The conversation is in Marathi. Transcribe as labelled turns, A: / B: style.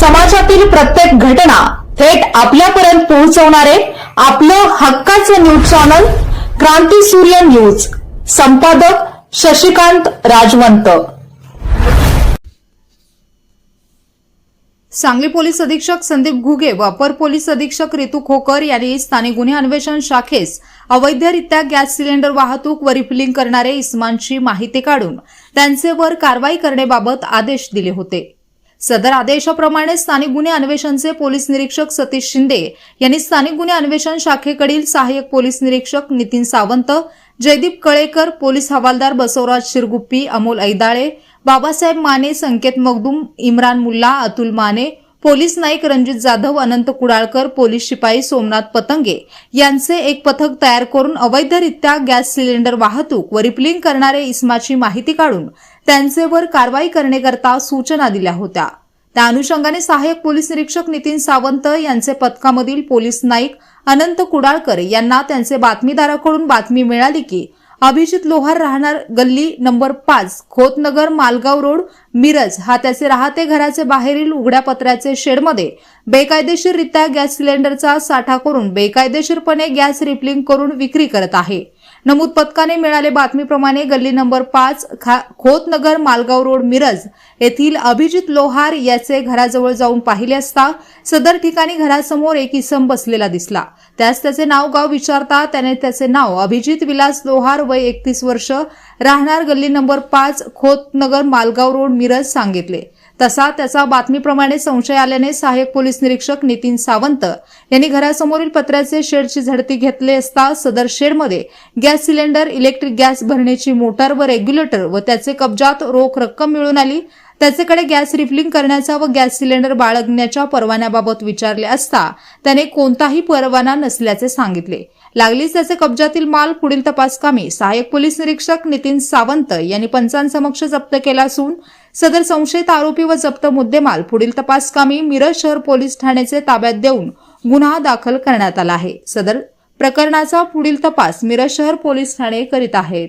A: समाजातील प्रत्येक घटना थेट आपल्यापर्यंत पोहोचवणारे आपलं हक्काचं न्यूज चॅनल क्रांती सूर्य न्यूज. संपादक शशिकांत राजवंत. सांगली पोलीस अधीक्षक संदीप घुगे व अपर पोलीस अधीक्षक रितू खोकर यांनी स्थानिक गुन्हे अन्वेषण शाखेस अवैधरित्या गॅस सिलेंडर वाहतूक व रिफिलिंग करणारे इस्मांची माहिती काढून त्यांचेवर कारवाई करण्याबाबत आदेश दिले होते. सदर आदेशाप्रमाणे स्थानिक गुन्हे अन्वेषणचे पोलीस निरीक्षक सतीश शिंदे यांनी स्थानिक गुन्हे अन्वेषण शाखेकडील सहाय्यक पोलीस निरीक्षक नितीन सावंत जयदीप कळेकर पोलीस हवालदार बसवराज शिरगुप्पी अमोल ऐदाळे बाबासाहेब माने संकेत मगदूम इम्रान मुल्ला अतुल माने पोलीस नाईक रणजित जाधव अनंत कुडाळकर पोलीस शिपाई सोमनाथ पतंगे यांचे एक पथक तयार करून अवैधरित्या गॅस सिलेंडर वाहतूक व रिपलिंग करणारे इस्माची माहिती काढून त्यांचेवर कारवाई करण्याकरता सूचना दिल्या होत्या. त्या अनुषंगाने सहाय्यक पोलीस निरीक्षक नितीन सावंत यांचे पथकामधील पोलीस नाईक अनंत कुडाळकर यांना त्यांचे बातमीदाराकडून बातमी मिळाली की अभिजित लोहार राहणार गल्ली नंबर पाच खोतनगर मालगाव रोड मिरज. हा त्याचे राहते घराचे बाहेरील उघड्या पत्र्याचे शेडमध्ये. बेकायदेशीररित्या गॅस सिलेंडरचा साठा करून बेकायदेशीरपणे गॅस रिफिलिंग करून विक्री करत आहे. नमूद पथकाने मिळाले बातमीप्रमाणे गल्ली नंबर पाच खा- खोतनगर मालगाव रोड मिरज येथील अभिजित लोहार याचे घराजवळ जाऊन पाहिले असता सदर ठिकाणी घरासमोर एक इसम बसलेला दिसला. त्यास त्याचे नाव गाव विचारता त्याने त्याचे नाव अभिजित विलास लोहार वय एकतीस वर्ष राहणार गल्ली नंबर पाच खोतनगर मालगाव रोड मिरज सांगितले. तसा त्याचा बातमीप्रमाणे संशय आल्याने सहाय्यक पोलीस निरीक्षक नितीन सावंत यांनी घरासमोरील पत्र्याचे शेडची झडती घेतले असता सदर शेडमध्ये गॅस सिलेंडर इलेक्ट्रिक गॅस भरण्याची मोटार व रेग्युलेटर व त्याचे कब्जात रोख रक्कम मिळून आली. त्याचेकडे गॅस रिफिलिंग करण्याचा व गॅस सिलेंडर बाळगण्याच्या परवान्याबाबत विचारले असता त्याने कोणताही परवाना नसल्याचे सांगितले. लागलीच त्याचे कब्जातील माल पुढील तपासकामी सहाय्यक पोलीस निरीक्षक नितीन सावंत यांनी पंचांसमक्ष जप्त केला असून सदर संशयित आरोपी व जप्त मुद्देमाल पुढील तपासकामी मिरज शहर पोलीस ठाण्याचे ताब्यात देऊन गुन्हा दाखल करण्यात आला आहे. सदर प्रकरणाचा पुढील तपास मिरज शहर पोलीस ठाणे करीत आहेत.